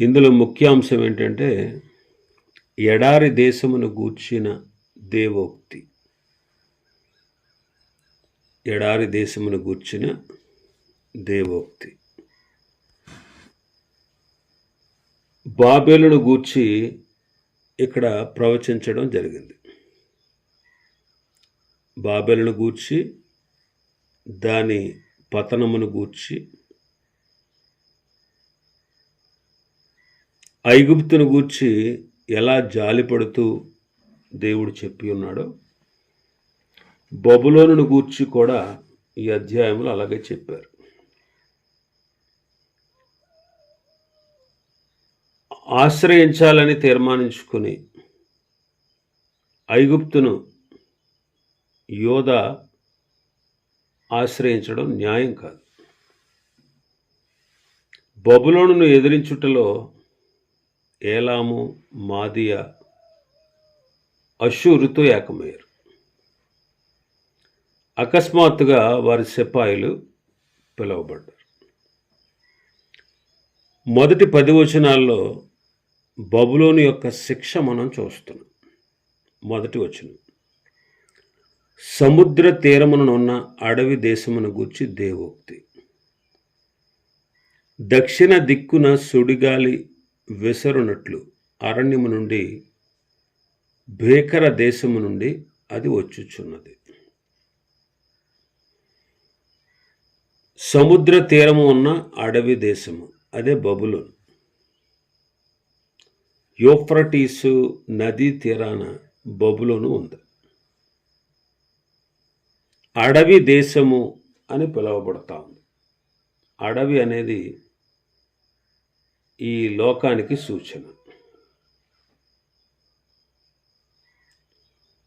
ఇందులో ముఖ్యాంశం ఏంటంటే ఎడారి దేశమును గూర్చిన దేవోక్తి. ఎడారి దేశమును గూర్చిన దేవోక్తి. బాబేలును గూర్చి ఇక్కడ ప్రవచించడం జరిగింది. బాబేలును గూర్చి దాని పతనమును గూర్చి ఐగుప్తును గూర్చి ఎలా జాలిపడుతూ దేవుడు చెప్పి ఉన్నాడో బబులోనును గూర్చి కూడా ఈ అధ్యాయంలో అలాగే చెప్పారు. ఆశ్రయించాలని తీర్మానించుకుని ఐగుప్తును యోధ ఆశ్రయించడం న్యాయం కాదు. బబులోనును ఎదిరించుటలో ఏలాము మాదియ అశూరుతో ఏకమయ్యారు. అకస్మాత్తుగా వారి సిపాయిలు పిలువబడ్డారు. మొదటి పది వచనాల్లో బబులోని యొక్క శిక్ష మనం చూస్తున్నాం. మొదటి వచనం. సముద్ర తీరముననున్న అడవి దేశమును గూర్చి దేవోక్తి. దక్షిణ దిక్కున సుడిగాలి విసరునట్లు అరణ్యము నుండి భేకర దేశము నుండి అది వచ్చుచున్నది. సముద్ర తీరము ఉన్న అడవి దేశము అదే బబులోన్. యోఫ్రటీసు నదీ తీరాన బబులోను ఉంది. అడవి దేశము అని పిలువబడతా ఉంది. అడవి అనేది ఈ లోకానికి సూచన.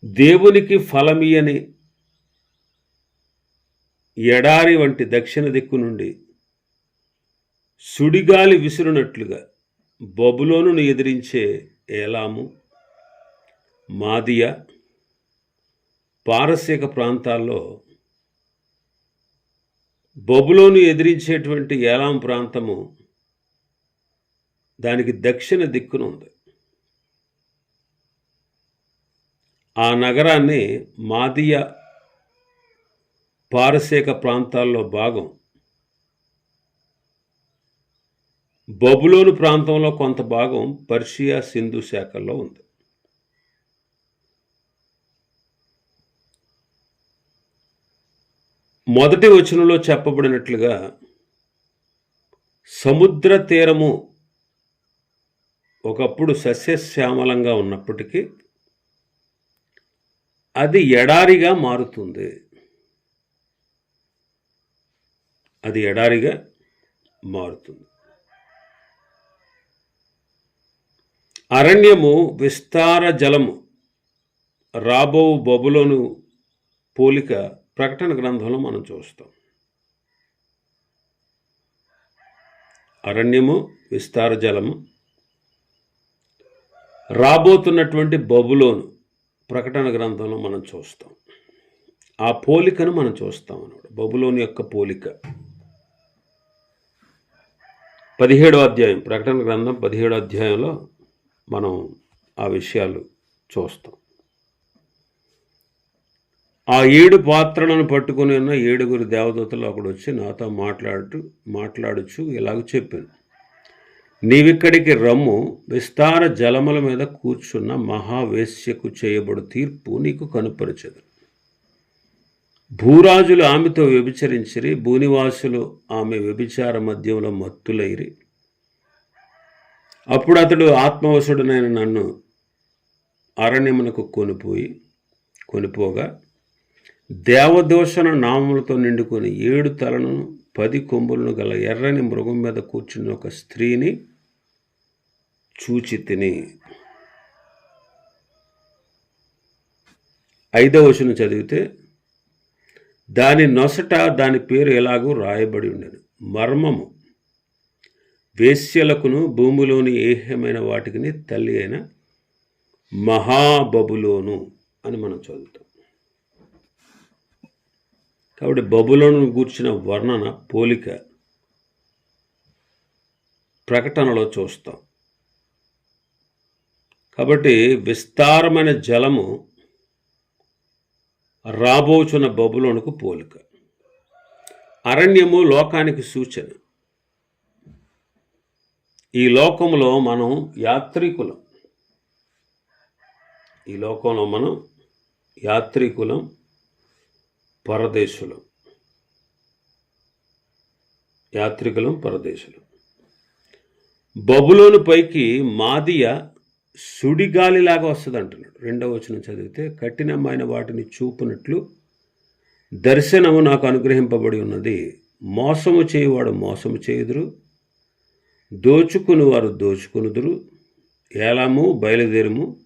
దేవునికి ఫలమియని ఎడారి వంటి దక్షిణ దిక్కు నుండి సుడిగాలి విసురునట్లుగా బబులోనును ఎదిరించే ఏలాము మాదియా పారసీక ప్రాంతాల్లో బబులోను ఎదిరించేటువంటి ఏలాం ప్రాంతము దానికి దక్షిణ దిక్కున ఉంది. ఆ నగరాన్ని మాదియ పారసీక ప్రాంతాల్లో భాగం బబులోను ప్రాంతంలో కొంత భాగం పర్షియా సింధు శాఖల్లో ఉంది. మొదటి వచనంలో చెప్పబడినట్లుగా సముద్ర తీరము ఒకప్పుడు సస్యశ్యామలంగా ఉన్నప్పటికీ అది ఎడారిగా మారుతుంది. అది ఎడారిగా మారుతుంది. అరణ్యము విస్తార జలము రాబో బబులోను పోలిక ప్రకటన గ్రంథంలో మనం చూస్తాం. అరణ్యము విస్తార జలము రాబోతున్నటువంటి బబులోను ప్రకటన గ్రంథంలో మనం చూస్తాం. ఆ పోలికను మనం చూస్తాం అన్నాడు. బబులోని యొక్క పోలిక. పదిహేడో అధ్యాయం ప్రకటన గ్రంథం పదిహేడో అధ్యాయంలో మనం ఆ విషయాలు చూస్తాం. ఆ ఏడు పాత్రలను పట్టుకుని ఉన్న ఏడుగురు దేవదూతలు అక్కడ వచ్చి నాతో మాట్లాడుతూ మాట్లాడుచు ఇలాగ చెప్పాను. నీవిక్కడికి రమ్ము విస్తార జలముల మీద కూర్చున్న మహావేశ్యకు చేయబడు తీర్పు నీకు కనుపరచదు భూరాజులు ఆమెతో వ్యభిచరించిరి భూనివాసులు ఆమె వ్యభిచార మధ్యంలో మత్తులైరి. అప్పుడు అతడు ఆత్మవశుడనైన నన్ను అరణ్యమునకు కొనిపోయి కొనిపోగా దేవదోషణ నామములతో నిండుకొని ఏడు తలను పది కొమ్ములను గల ఎర్రని మృగం మీద కూర్చున్న ఒక స్త్రీని చూచి తిని ఐదవ వచనం చదివితే దాని నొసట దాని పేరు ఎలాగూ రాయబడి ఉండను. మర్మము. వేశ్యలకును భూమిలోని ఏహ్యమైన వాటికి తల్లి అయిన మహాబబులోను అని మనం చదువుతాం. కాబట్టి బబులోను గూర్చిన వర్ణన పోలిక ప్రకటనలో చూస్తాం. కాబట్టి విస్తారమైన జలము రాబోచున్న బబులోనుకు పోలిక. అరణ్యము లోకానికి సూచన. ఈ లోకంలో మనం యాత్రికులం. ఈ లోకంలో మనం యాత్రికులం పరదేశులు. యాత్రికులం పరదేశులు. బబులోను పైకి మాదియ సుడిగాలిలాగా వస్తుంది అంటున్నాడు రెండవ వచనం చదివితే కఠినమైన వాటిని చూపునట్లు దర్శనము నాకు అనుగ్రహింపబడి ఉన్నది. మోసము చేయువాడు మోసము చేయుదురు దోచుకుని వారు దోచుకునుదురు. ఏలాము బయలుదేరము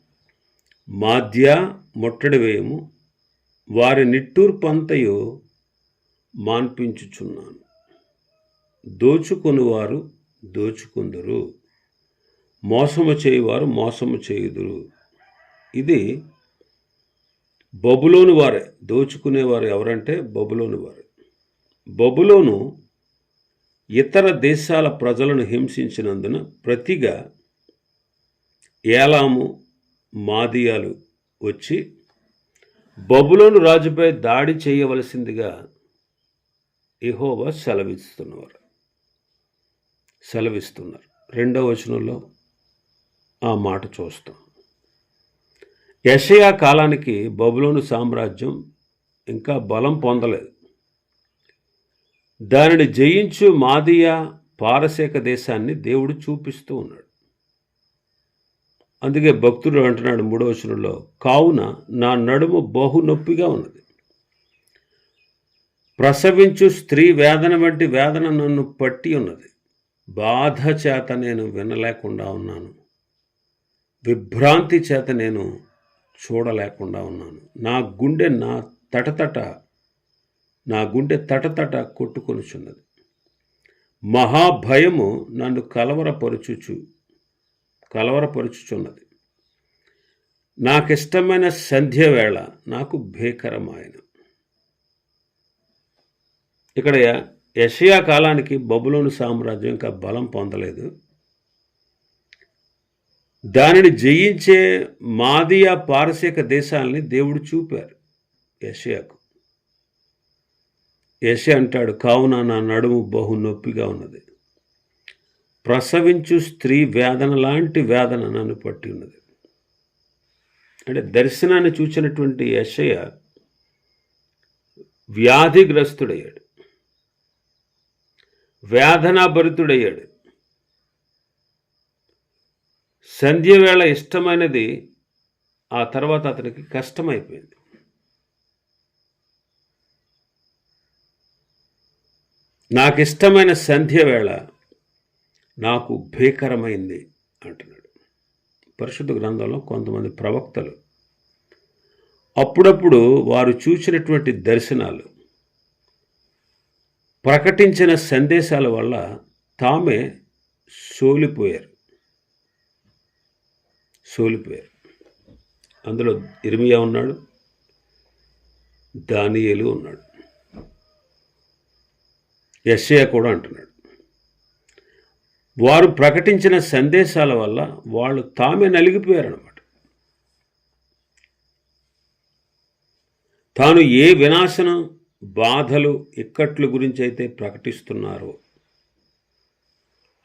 మాధ్య ముట్టడి వేయము వారి నిట్టూర్పంతయు మాన్పించుచున్నాను. దోచుకొనివారు దోచుకుందురు దోచుకుందరు. మోసము చేయువారు మోసము చేయుదురు. ఇది బబులోని వారే. దోచుకునేవారు ఎవరంటే బబులోని వారే. బబులోను ఇతర దేశాల ప్రజలను హింసించినందున ప్రతిగా ఏలాము మాదియాలు వచ్చి బబులోను రాజుపై దాడి చేయవలసిందిగా ఇహోవా సెలవిస్తున్నారు. సెలవిస్తున్నారు. రెండవ వచనంలో ఆ మాట చూస్తాం. యషయా కాలానికి బబులోను సామ్రాజ్యం ఇంకా బలం పొందలేదు. దానిని జయించు మాదియా పారసేక దేశాన్ని దేవుడు చూపిస్తూ ఉన్నాడు. అందుకే భక్తుడు అంటున్నాడు మూడవ వచనంలో కావున నా నడుము బహు నొప్పిగా ఉన్నది. ప్రసవించు స్త్రీ వేదన వంటి వేదన నన్ను పట్టి ఉన్నది. బాధ చేత నేను వినలేకుండా ఉన్నాను. విభ్రాంతి చేత నేను చూడలేకుండా ఉన్నాను. నా గుండె నా తటతట నా గుండె తటతట కొట్టుకొనుచున్నది. మహాభయము నన్ను కలవరపరుచుచు కలవరపరుచుచున్నది. నాకిష్టమైన సంధ్య వేళ నాకు భీకరమైన ఇక్కడ యషియా కాలానికి బబులోను సామ్రాజ్యం ఇంకా బలం పొందలేదు. దానిని జయించే మాదియా పారసీక దేశాలని దేవుడు చూపారు యషియాకు. యశ అంటాడు కావున నా నడుము బహు నొప్పిగా ఉన్నది. ప్రసవించు స్త్రీ వేదన లాంటి వేదన నన్ను పట్టి ఉన్నది. అంటే దర్శనాన్ని చూచినటువంటి యశయ వ్యాధిగ్రస్తుడయ్యాడు. వేదనాభరితుడయ్యాడు. సంధ్యవేళ ఇష్టమైనది ఆ తర్వాత అతనికి కష్టమైపోయింది. నాకు ఇష్టమైన సంధ్యవేళ నాకు భీకరమైంది అంటున్నాడు. పరిశుద్ధ గ్రంథంలో కొంతమంది ప్రవక్తలు అప్పుడప్పుడు వారు చూసినటువంటి దర్శనాలు ప్రకటించిన సందేశాల వల్ల తామే సోలిపోయారు. సోలిపోయారు. అందులో ఇర్మియా ఉన్నాడు దానియేలు ఉన్నాడు యశ్యా కూడా అంటున్నాడు. వారు ప్రకటించిన సందేశాల వల్ల వాళ్ళు తామే నలిగిపోయారనమాట తాను ఏ వినాశనం బాధలు ఇక్కట్లు గురించి అయితే ప్రకటిస్తున్నారో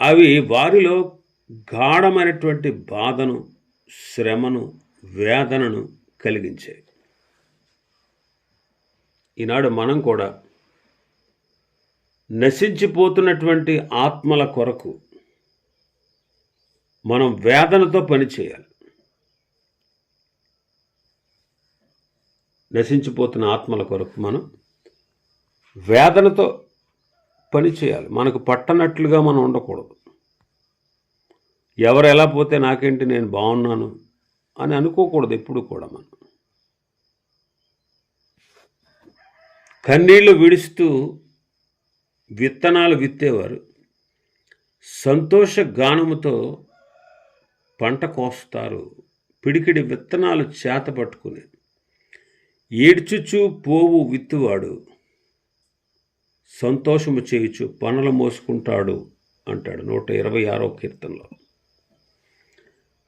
అవి వారిలో గాఢమైనటువంటి బాధను శ్రమను వేదనను కలిగించాయి. ఈనాడు మనం కూడా నశించిపోతున్నటువంటి ఆత్మల కొరకు మనం వేదనతో పనిచేయాలి నశించిపోతున్న ఆత్మల కొరకు మనం వేదనతో పని చేయాలి. మనకు పట్టనట్లుగా మనం ఉండకూడదు. ఎవరు ఎలా పోతే నాకేంటి నేను బాగున్నాను అని అనుకోకూడదు ఎప్పుడు కూడా మనం. కన్నీళ్ళు విడుస్తూ విత్తనాలు విత్తేవారు. సంతోష గానముతో పంట కోస్తారు. పిడికిడి విత్తనాలు చేత పట్టుకుని ఏడ్చుచు పోవు విత్తువాడు. సంతోషము చేయుచు పనులు మోసుకుంటాడు అంటాడు నూట ఇరవై ఆరో కీర్తనలో.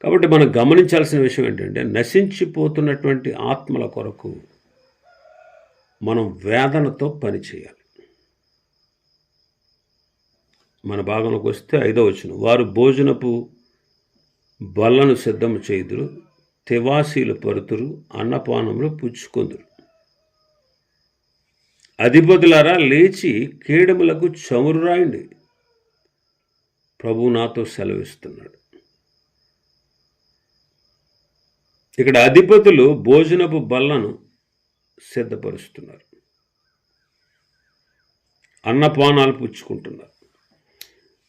కాబట్టి మనం గమనించాల్సిన విషయం ఏంటంటే నశించిపోతున్నటువంటి ఆత్మల కొరకు మనం వేదనతో పనిచేయాలి మన భాగంలోకి వస్తే ఐదో వచ్చిన వారు భోజనపు బల్లను సిద్ధము చేయుదురు తివాసీలు పరుతురు అన్నపానములు పుచ్చుకొందురు. అధిపతులారా లేచి కీడములకు చమురు రాయండి. ప్రభు నాతో సెలవిస్తున్నాడు. ఇక్కడ అధిపతులు భోజనపు బల్లను సిద్ధపరుస్తున్నారు. అన్నపానాలు పుచ్చుకుంటున్నారు.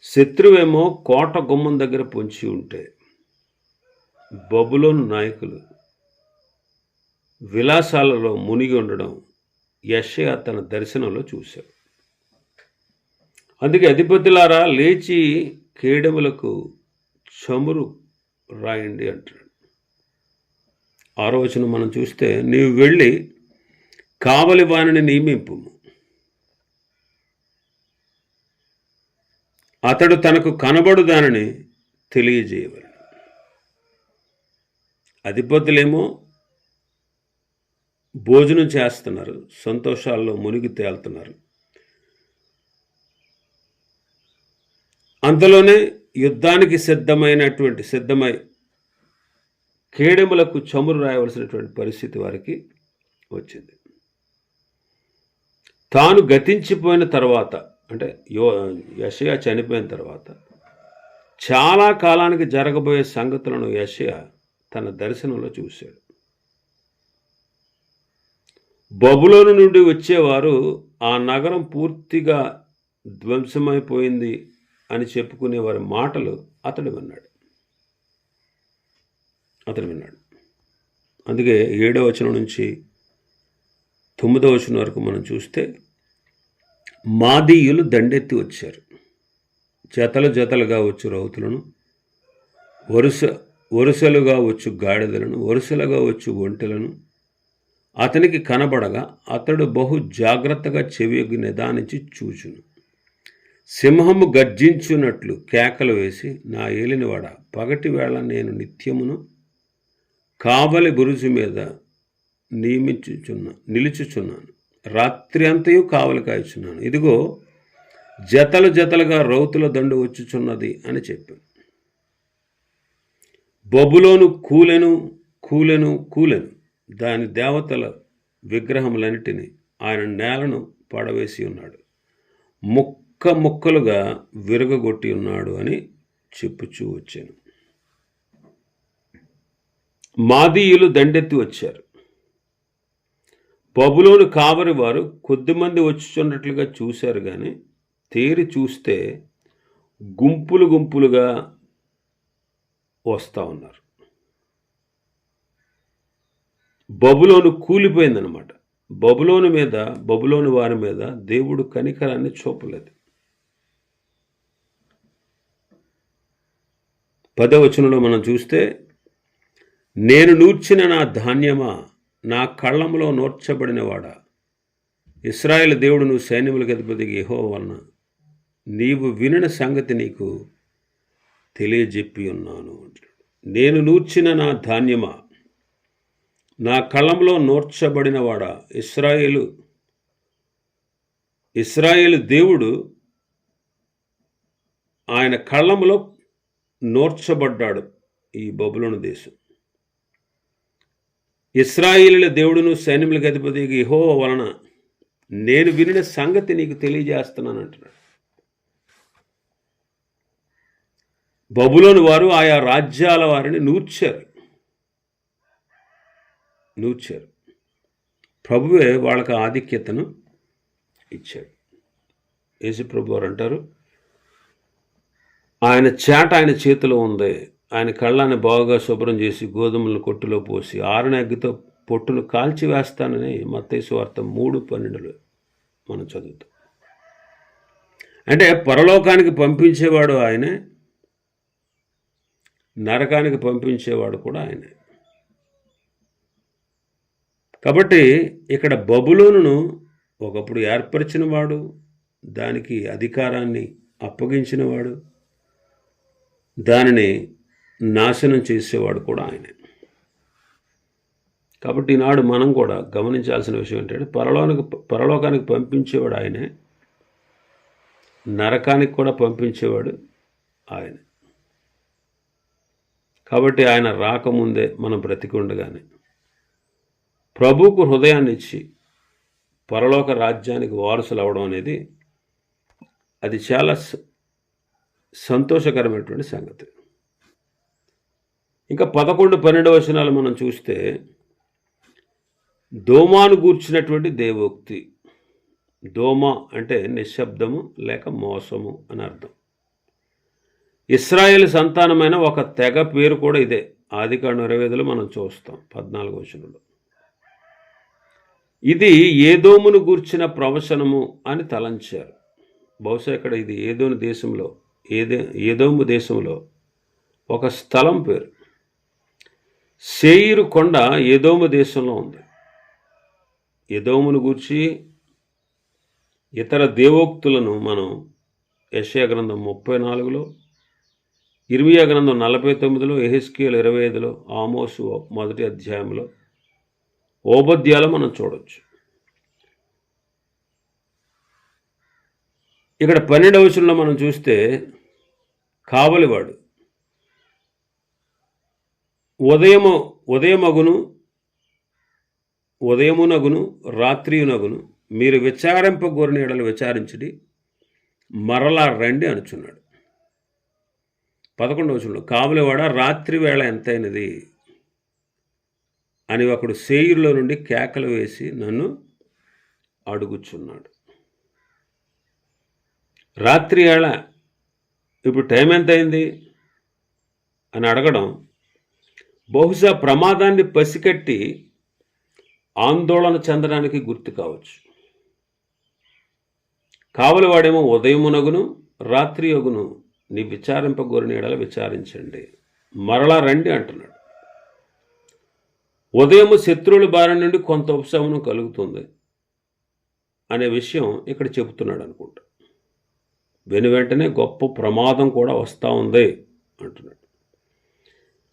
శత్రువేమో కోట గుమ్మం దగ్గర పొంచి ఉంటే బబులోను నాయకులు విలాసాలలో మునిగి ఉండడం యషయ తన దర్శనంలో చూశాడు. అందుకే అధిపతులారా లేచి కేడములకు చమురు రాయండి అంటాడు ఆరో వచనం మనం చూస్తే నీవు వెళ్ళి కావలి వాణిని నియమింపు. అతడు తనకు కనబడు దానిని తెలియజేయవలను అధిపతులేమో భోజనం చేస్తున్నారు సంతోషాల్లో మునిగి తేలుతున్నారు. అంతలోనే యుద్ధానికి సిద్ధమైనటువంటి సిద్ధమై కేడెములకు చమురు రాయవలసినటువంటి పరిస్థితి వారికి వచ్చింది. తాను గతించిపోయిన తర్వాత అంటే యో యషయ చనిపోయిన తర్వాత చాలా కాలానికి జరగబోయే సంగతులను యషయా తన దర్శనంలో చూశాడు. బబులోను నుండి వచ్చేవారు ఆ నగరం పూర్తిగా ధ్వంసమైపోయింది అని చెప్పుకునే వారి మాటలు అతడు విన్నాడు. అతడు విన్నాడు. అందుకే ఏడో వచనం నుంచి తొమ్మిదవ వచనం వరకు మనం చూస్తే మాదీయులు దండెత్తి వచ్చారు. జతలు జతలుగా వచ్చు రౌతులను వరుస వరుసలుగా వచ్చు గాడిదలను వరుసలుగా వచ్చు ఒంటెలను. అతనికి కనబడగా అతడు బహు జాగ్రత్తగా చెవియొగ్గి నిదానించి చూచును. సింహము గర్జించున్నట్లు కేకలు వేసి నా ఏలినవాడ పగటి వేళ నేను నిత్యమును కావలి బురుజు మీద నియమించుచున్న నిలుచుచున్నాను. రాత్రి అంతయు కావలి కాయచున్నాను. ఇదిగో జతలు జతలుగా రౌతుల దండు వచ్చుచున్నది అని చెప్పాను. బొబులోను కూలెను కూలెను కూలెను. దాని దేవతల విగ్రహములన్నిటిని ఆయన నేలను పడవేసి ఉన్నాడు. ముక్క ముక్కలుగా విరగగొట్టి ఉన్నాడు అని చెప్పుచూ వచ్చాను. మాదీయులు దండెత్తి వచ్చారు. బబులోను కావరి వారు కొద్దిమంది వచ్చుచున్నట్లుగా చూశారు కానీ తేరి చూస్తే గుంపులు గుంపులుగా వస్తూ ఉన్నారు. బబులోను కూలిపోయిందనమాట బబులోను మీద బబులోను వారి మీద దేవుడు కనికరాన్ని చూపలేదు. పదవచనంలో మనం చూస్తే నేను నూర్చిన నా ధాన్యమా నా కళ్ళంలో నూర్చబడినవాడా? ఇస్రాయేల్ దేవుడు నువ్వు సైన్యములకు అధిపతికి యహో వలన నీవు వినిన సంగతి నీకు తెలియజెప్పి ఉన్నాను నేను నూర్చిన నా ధాన్యమా? నా కళంలో నోర్చబడినవాడా ఇస్రాయేలు ఇస్రాయేలు దేవుడు ఆయన కళ్ళంలో నోర్చబడ్డాడు ఈ బబులోను దేశం. ఇస్రాయిలుల దేవుడును సైన్యములకు అధిపతి ఇహో వలన నేను వినిన సంగతి నీకు తెలియజేస్తున్నాను అంటున్నాడు. బబులోని వారు ఆయా రాజ్యాల వారిని నూర్చారు. నూర్చారు. ప్రభువే వాళ్ళకి ఆధిక్యతను ఇచ్చాడు. యేసుప్రభు వారు అంటారు ఆయన చేట ఆయన చేతిలో ఉంది. ఆయన కళ్ళాన్ని బాగా శుభ్రం చేసి గోధుమల కొట్టులో పోసి ఆరణ అగ్గితో పొట్టును కాల్చి వేస్తానని మత్తైసు వార్త మూడు పన్నెండులో మనం చదువుతాం. అంటే పరలోకానికి పంపించేవాడు ఆయనే నరకానికి పంపించేవాడు కూడా ఆయనే. కాబట్టి ఇక్కడ బబులోనును ఒకప్పుడు ఏర్పరిచినవాడు దానికి అధికారాన్ని అప్పగించినవాడు దానిని నాశనం చేసేవాడు కూడా ఆయనే. కాబట్టి ఈనాడు మనం కూడా గమనించాల్సిన విషయం ఏంటంటే పరలోనికి పరలోకానికి పంపించేవాడు ఆయనే నరకానికి కూడా పంపించేవాడు ఆయన. కాబట్టి ఆయన రాకముందే మనం బ్రతికుండగానే. ప్రభువుకు హృదయాన్ని ఇచ్చి పరలోక రాజ్యానికి వారసులు అవడం అనేది అది చాలా స- సంతోషకరమైనటువంటి సంగతి. ఇంకా పదకొండు పన్నెండు వచనాలు మనం చూస్తే దోమాను గూర్చినటువంటి దేవోక్తి. దోమ అంటే నిశ్శబ్దము లేక మోసము అని అర్థం. ఇస్రాయేల్ సంతానమైన ఒక తెగ పేరు కూడా ఇదే. ఆదికాండం ఇరవై ఐదులో మనం చూస్తాం పద్నాలుగు వచనంలో. ఇది ఏదోమును గూర్చిన ప్రవచనము అని తలంచారు. బహుశా ఇక్కడ ఇది ఏదోని దేశంలో ఏదే ఏదోము దేశంలో ఒక స్థలం పేరు. సేయిరు కొండ ఏదోము దేశంలో ఉంది. ఏదోమును గూర్చి ఇతర దేవోక్తులను మనం యశయ గ్రంథం ముప్పై నాలుగులో ఇర్మియా గ్రంథం నలభై తొమ్మిదిలో ఎహెస్కేల్ ఇరవై ఐదులో ఆమోసు మొదటి అధ్యాయంలో ఓబద్యాలు మనం చూడవచ్చు ఇక్కడ పన్నెండవ వచనంలో మనం చూస్తే కావలివాడు ఉదయము ఉదయమగును ఉదయమునగును రాత్రియునగును మీరు విచారింపగోరిన ఎడలు విచారించడి మరలా రండి అనుచున్నాడు. పదకొండవ వచనంలో కావలివాడ రాత్రి వేళ ఎంతైనది అని ఒకడు సేయుల్లో నుండి కేకలు వేసి నన్ను అడుగుచున్నాడు. రాత్రి వేళ ఇప్పుడు టైం ఎంత అయింది అని అడగడం బహుశా ప్రమాదాన్ని పసికట్టి ఆందోళన చెందడానికి గుర్తు కావచ్చు. కావలివాడేమో ఉదయమునగును రాత్రి యొగును నీ విచారింపగోరిన ఎడల విచారించండి. మరలా రండి అంటున్నాడు. ఉదయము శత్రువుల బారి నుండి కొంత ఉపశమనం కలుగుతుంది అనే విషయం ఇక్కడ చెబుతున్నాడు అనుకుంటా. వెను వెంటనే గొప్ప ప్రమాదం కూడా వస్తూ ఉంది అంటున్నాడు.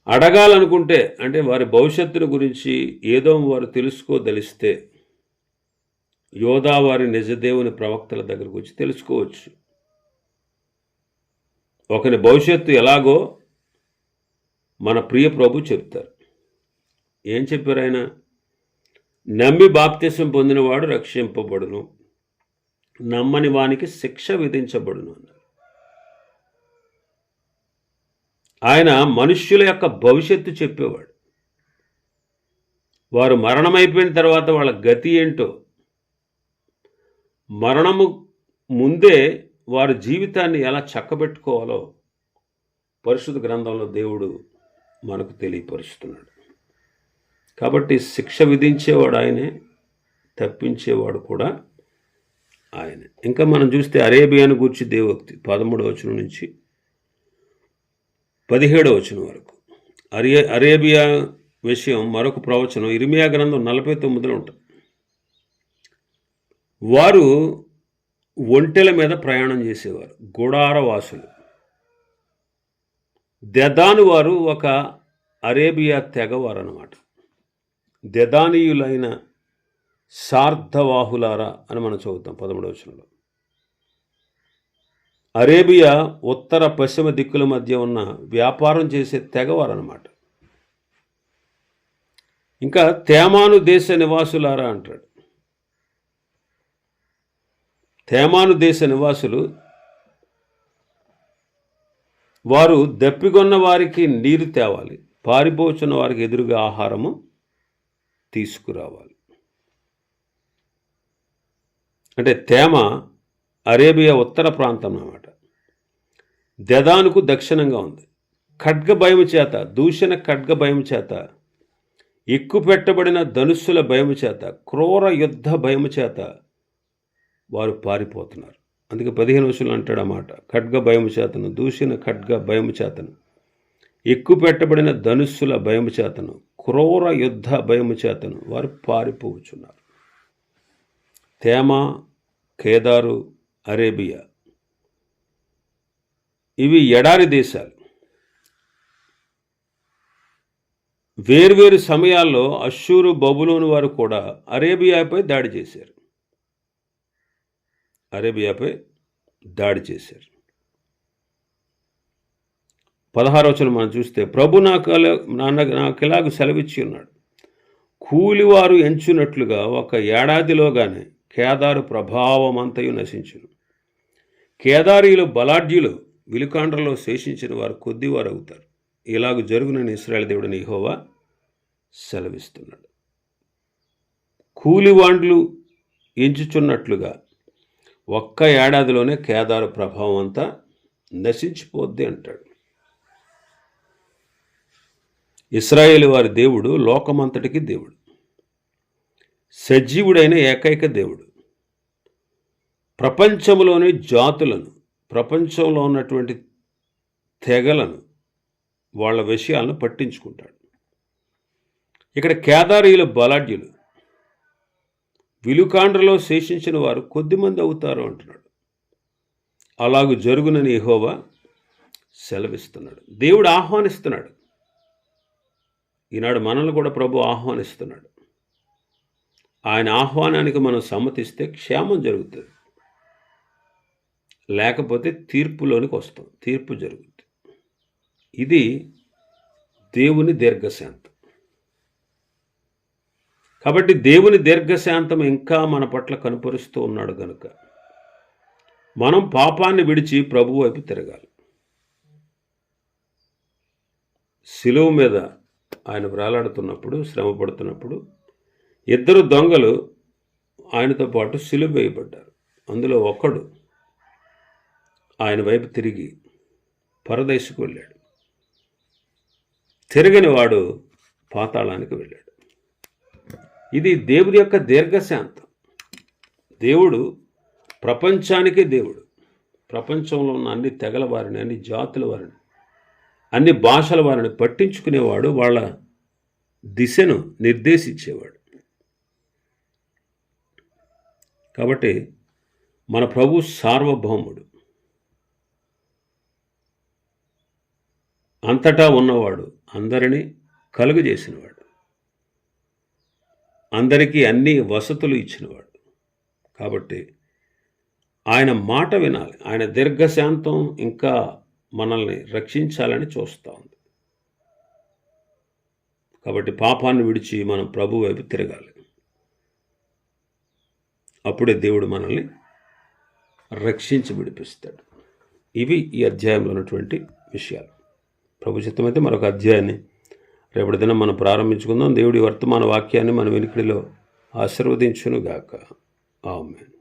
అడగాలనుకుంటే అంటే వారి భవిష్యత్తును గురించి ఏదో వారు తెలుసుకోదలిస్తే యోధా వారి నిజదేవుని ప్రవక్తల దగ్గరకు వచ్చి తెలుసుకోవచ్చు. ఒకని భవిష్యత్తు ఎలాగో మన ప్రియ ప్రభు చెప్తారు ఏం చెప్పారు ఆయన? నమ్మి బాప్తిసం పొందినవాడు రక్షింపబడును. నమ్మని వానికి శిక్ష విధించబడును అన్నారు ఆయన మనుష్యుల యొక్క భవిష్యత్తు చెప్పేవాడు. వారు మరణమైపోయిన తర్వాత వాళ్ళ గతి ఏంటో మరణము ముందే వారి జీవితాన్ని ఎలా చక్కబెట్టుకోవాలో పరిశుద్ధ గ్రంథంలో దేవుడు మనకు తెలియపరుస్తున్నాడు. కాబట్టి శిక్ష విధించేవాడు ఆయనే తప్పించేవాడు కూడా ఆయనే. ఇంకా మనం చూస్తే అరేబియాను గూర్చి దేవోక్తి పదమూడవ వచనం నుంచి పదిహేడవ వచనం వరకు. అరే అరేబియా విషయం మరొక ప్రవచనం ఇరిమియా గ్రంథం నలభై తొమ్మిదిలో ఉంటుంది. వారు ఒంటెల మీద ప్రయాణం చేసేవారు గుడారవాసులు. దెదాను వారు ఒక అరేబియా తెగవారు అనమాట దెదానీయులైన సార్ధవాహులారా అని మనం చదువుతాం పదమూడవ వచనంలో. అరేబియా ఉత్తర పశ్చిమ దిక్కుల మధ్య ఉన్న వ్యాపారం చేసే తెగవారు అనమాట ఇంకా తేమాను దేశ నివాసులారా అంటాడు. తేమాను దేశ నివాసులు. వారు దప్పిగొన్న వారికి నీరు తేవాలి. పారిపోచున్న వారికి ఎదురుగా ఆహారము తీసుకురావాలి. అంటే తేమ అరేబియా ఉత్తర ప్రాంతం అన్నమాట. దెదానుకు దక్షిణంగా ఉంది. ఖడ్గ భయము చేత దూషణ ఖడ్గ భయం చేత ఎక్కుపెట్టబడిన ధనుస్సుల భయం చేత క్రూర యుద్ధ భయము చేత వారు పారిపోతున్నారు. అందుకే పదిహేను వర్షాలు అంటాడు అన్నమాట ఖడ్గ భయము చేతను దూషణ ఖడ్గ భయము చేతను ఎక్కువ పెట్టబడిన ధనుస్సుల భయము చేతను క్రూర యుద్ధ భయము చేతను వారు పారిపోవచ్చున్నారు తేమ కేదారు అరేబియా ఇవి ఎడారి దేశాలు. వేర్వేరు సమయాల్లో అశ్షూరు బబులోని వారు కూడా అరేబియాపై దాడి చేశారు. అరేబియాపై దాడి చేశారు. పదహారవచనం మనం చూస్తే ప్రభు నాకు కల నాన్న నాకు ఇలాగ సెలవిచ్చి ఉన్నాడు. కూలివారు ఎంచునట్లుగా ఒక ఏడాదిలోగానే కేదారు ప్రభావం అంతయు నశించును. కేదారీలు బలాఢ్యులు విలుకాండ్రలో శేషించిన వారు కొద్దివారు అవుతారు ఇలాగ జరుగునని ఇస్రాయల్ దేవుడిని ఇహోవా సెలవిస్తున్నాడు. కూలివాండ్లు ఎంచుచున్నట్లుగా ఒక్క ఏడాదిలోనే కేదారు ప్రభావం అంతా నశించిపోద్ది అంటాడు. ఇస్రాయేల్ వారి దేవుడు లోకమంతటికి దేవుడు. సజీవుడైన ఏకైక దేవుడు. ప్రపంచంలోని జాతులను ప్రపంచంలో ఉన్నటువంటి తెగలను వాళ్ళ విషయాలను పట్టించుకుంటాడు. ఇక్కడ కేదారీయులు బలాఢ్యులు విలుకాండ్రలో శేషించిన వారు కొద్దిమంది అవుతారు అంటున్నాడు. అలాగు జరుగునని యెహోవా సెలవిస్తున్నాడు. దేవుడు ఆహ్వానిస్తున్నాడు. ఈనాడు మనల్ని కూడా ప్రభు ఆహ్వానిస్తున్నాడు. ఆయన ఆహ్వానానికి మనం సమ్మతిస్తే క్షేమం జరుగుతుంది. లేకపోతే తీర్పులోనికి వస్తాం. తీర్పు జరుగుతుంది ఇది దేవుని దీర్ఘశాంతం. కాబట్టి దేవుని దీర్ఘశాంతం ఇంకా మన పట్ల కనుపరుస్తూ ఉన్నాడు కనుక మనం పాపాన్ని విడిచి ప్రభు వైపు తిరగాలి. శిలువ మీద ఆయన వ్రాలాడుతున్నప్పుడు శ్రమ పడుతున్నప్పుడు ఇద్దరు దొంగలు ఆయనతో పాటు సిలువ వేయబడ్డారు. అందులో ఒకడు ఆయన వైపు తిరిగి పరదేశకు వెళ్ళాడు. తిరగని వాడు పాతాళానికి వెళ్ళాడు. ఇది దేవుడి యొక్క దీర్ఘశాంతం. దేవుడు ప్రపంచానికే దేవుడు. ప్రపంచంలో ఉన్న అన్ని తెగల వారిని అన్ని జాతుల వారిని అన్ని భాషల వారిని పట్టించుకునేవాడు వాళ్ళ దిశను నిర్దేశించేవాడు. కాబట్టి మన ప్రభు సార్వభౌముడు. అంతటా ఉన్నవాడు అందరినీ కలుగజేసినవాడు. అందరికీ అన్ని వసతులు ఇచ్చినవాడు. కాబట్టి ఆయన మాట వినాలి. ఆయన దీర్ఘశాంతం ఇంకా మనల్ని రక్షించాలని చూస్తూ ఉంది. కాబట్టి పాపాన్ని విడిచి మనం ప్రభు వైపు తిరగాలి. అప్పుడే దేవుడు మనల్ని రక్షించి విడిపిస్తాడు. ఇవి ఈ అధ్యాయంలో ఉన్నటువంటి విషయాలు. ప్రభు చిత్తమైతే మరొక అధ్యాయాన్ని రేపటి దినం మనం ప్రారంభించుకుందాం. దేవుడి వర్తమాన వాక్యాన్ని మన వెనుకడిలో ఆశీర్వదించునుగాక. ఆమెన్.